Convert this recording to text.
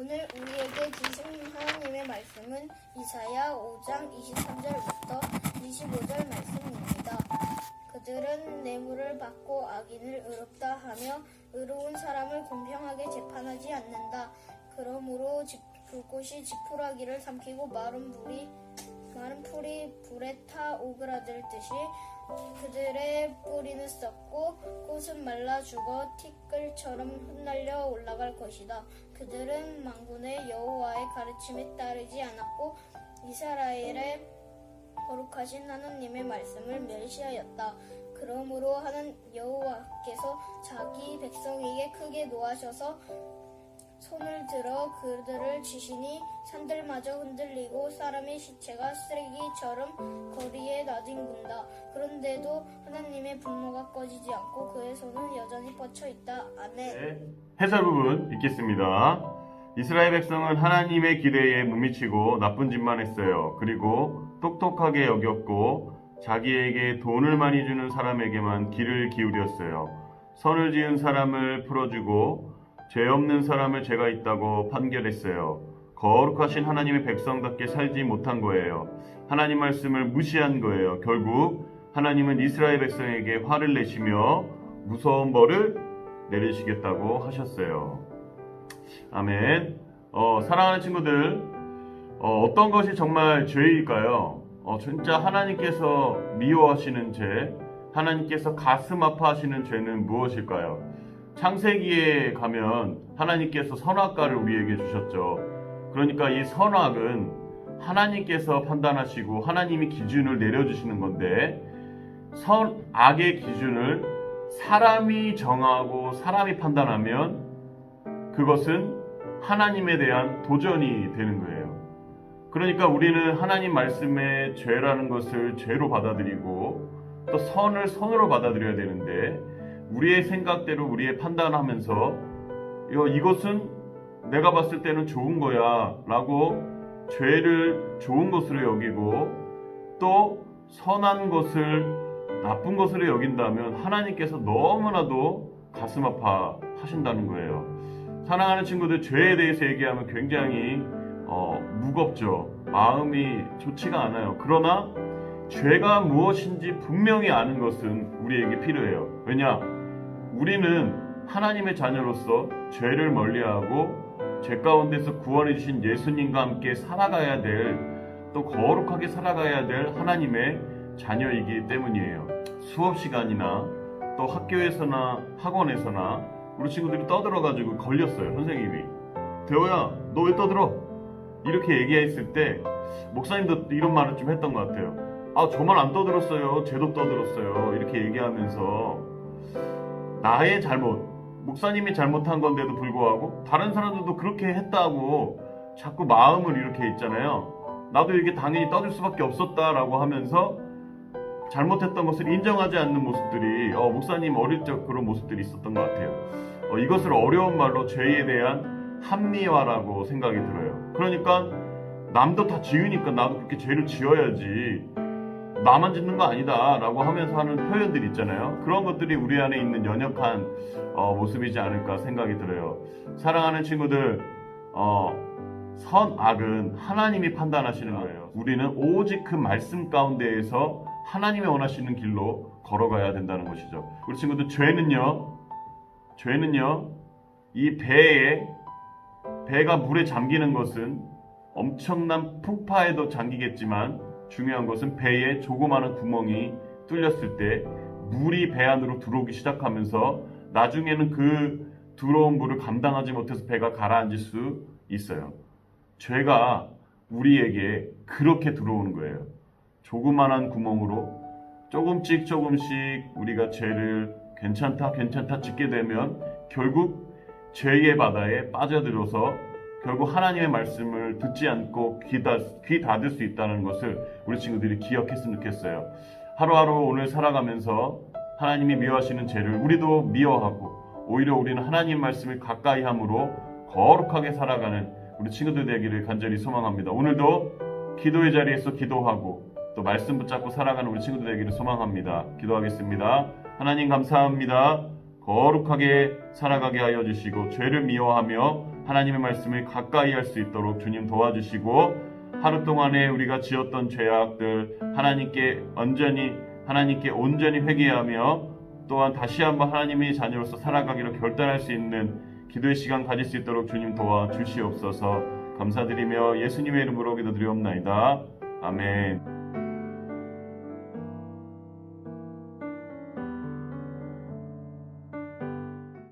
오늘 우리에게 주신 하나님의 말씀은 이사야 5장 23절부터 25절 말씀입니다. 그들은 뇌물을 받고 악인을 의롭다 하며 의로운 사람을 공평하게 재판하지 않는다. 그러므로 집, 불꽃이 지푸라기를 삼키고 마른 불이 마른 풀이 불에 타 오그라들 듯이 그들의 뿌리는 썩고 꽃은 말라 죽어 티끌처럼 흩날려 올라갈 것이다. 그들은 망군의 여호와의 가르침에 따르지 않았고 이스라엘의 거룩하신 하나님의 말씀을 멸시하였다. 그러므로 하는 여호와께서 자기 백성에게 크게 노하셔서 손을 들어 그들을 치시니 산들마저 흔들리고 사람의 시체가 쓰레기처럼 거리에 나뒹군다. 그런데도 하나님의 분노가 꺼지지 않고 그의 손은 여전히 뻗쳐 있다. 아멘. 네, 해설 부분 읽겠습니다. 이스라엘 백성은 하나님의 기대에 못 미치고 나쁜 짓만 했어요. 그리고 똑똑하게 여겼고 자기에게 돈을 많이 주는 사람에게만 귀를 기울였어요. 선을 지은 사람을 풀어주고 죄 없는 사람을 죄가 있다고 판결했어요. 거룩하신 하나님의 백성답게 살지 못한 거예요. 하나님 말씀을 무시한 거예요. 결국 하나님은 이스라엘 백성에게 화를 내시며 무서운 벌을 내리시겠다고 하셨어요. 아멘. 어, 사랑하는 친구들, 어, 떤 것이 정말 죄일까요? 어, 진짜 하나님께서 미워하시는 죄, 하나님께서 가슴 아파하시는 죄는 무엇일까요? 창세기에 가면 하나님께서 선악과를 우리에게 주셨죠. 그러니까 이 선악은 하나님께서 판단하시고 하나님이 기준을 내려주시는 건데 선악의 기준을 사람이 정하고 사람이 판단하면 그것은 하나님에 대한 도전이 되는 거예요. 그러니까 우리는 하나님 말씀의 죄라는 것을 죄로 받아들이고 또 선을 선으로 받아들여야 되는데 우리의 생각대로 우리의 판단하면서 이거 이것은 내가 봤을 때는 좋은 거야 라고 죄를 좋은 것으로 여기고 또 선한 것을 나쁜 것으로 여긴다면 하나님께서 너무나도 가슴 아파 하신다는 거예요. 사랑하는 친구들 죄에 대해서 얘기하면 굉장히 어, 무겁죠. 마음이 좋지가 않아요. 그러나 죄가 무엇인지 분명히 아는 것은 우리에게 필요해요. 왜냐? 우리는 하나님의 자녀로서 죄를 멀리하고 죄 가운데서 구원해 주신 예수님과 함께 살아가야 될 또 거룩하게 살아가야 될 하나님의 자녀이기 때문이에요. 수업 시간이나 또 학교에서나 학원에서나 우리 친구들이 떠들어가지고 걸렸어요. 선생님이 대호야 너 왜 떠들어? 이렇게 얘기했을 때 목사님도 이런 말을 좀 했던 것 같아요. 아 저만 안 떠들었어요. 쟤도 떠들었어요. 이렇게 얘기하면서 나의 잘못, 목사님이 잘못한 건데도 불구하고 다른 사람들도 그렇게 했다고 자꾸 마음을 이렇게 있잖아요. 나도 이게 당연히 떠들 수밖에 없었다라고 하면서 잘못했던 것을 인정하지 않는 모습들이 어, 목사님 어릴 적 그런 모습들이 있었던 것 같아요. 어, 이것을 어려운 말로 죄에 대한 합리화라고 생각이 들어요. 그러니까 남도 다 지으니까 나도 그렇게 죄를 지어야지 나만 짓는 거 아니다라고 하면서 하는 표현들 있잖아요. 그런 것들이 우리 안에 있는 연약한 어, 모습이지 않을까 생각이 들어요. 사랑하는 친구들, 어, 선악은 하나님이 판단하시는 거예요. 우리는 오직 그 말씀 가운데에서 하나님이 원하시는 길로 걸어가야 된다는 것이죠. 우리 친구들 죄는요, 죄는요, 이 배에 배가 물에 잠기는 것은 엄청난 풍파에도 잠기겠지만 중요한 것은 배에 조그마한 구멍이 뚫렸을 때 물이 배 안으로 들어오기 시작하면서 나중에는 그 들어온 물을 감당하지 못해서 배가 가라앉을 수 있어요. 죄가 우리에게 그렇게 들어오는 거예요. 조그만한 구멍으로 조금씩 조금씩 우리가 죄를 괜찮다 괜찮다 짓게 되면 결국 죄의 바다에 빠져들어서 결국 하나님의 말씀을 듣지 않고 귀, 다, 귀 닫을 수 있다는 것을 우리 친구들이 기억했으면 좋겠어요. 하루하루 오늘 살아가면서 하나님이 미워하시는 죄를 우리도 미워하고 오히려 우리는 하나님 말씀을 가까이 함으로 거룩하게 살아가는 우리 친구들 되기를 간절히 소망합니다. 오늘도 기도의 자리에서 기도하고 또 말씀 붙잡고 살아가는 우리 친구들 되기를 소망합니다. 기도하겠습니다. 하나님 감사합니다. 거룩하게 살아가게 하여 주시고 죄를 미워하며 하나님의 말씀을 가까이 할 수 있도록 주님 도와주시고 하루 동안에 우리가 지었던 죄악들 하나님께 온전히 하나님께 온전히 회개하며 또한 다시 한번 하나님의 자녀로서 살아가기로 결단할 수 있는 기도의 시간 가질 수 있도록 주님 도와 주시옵소서 감사드리며 예수님의 이름으로 기도드리옵나이다. 아멘.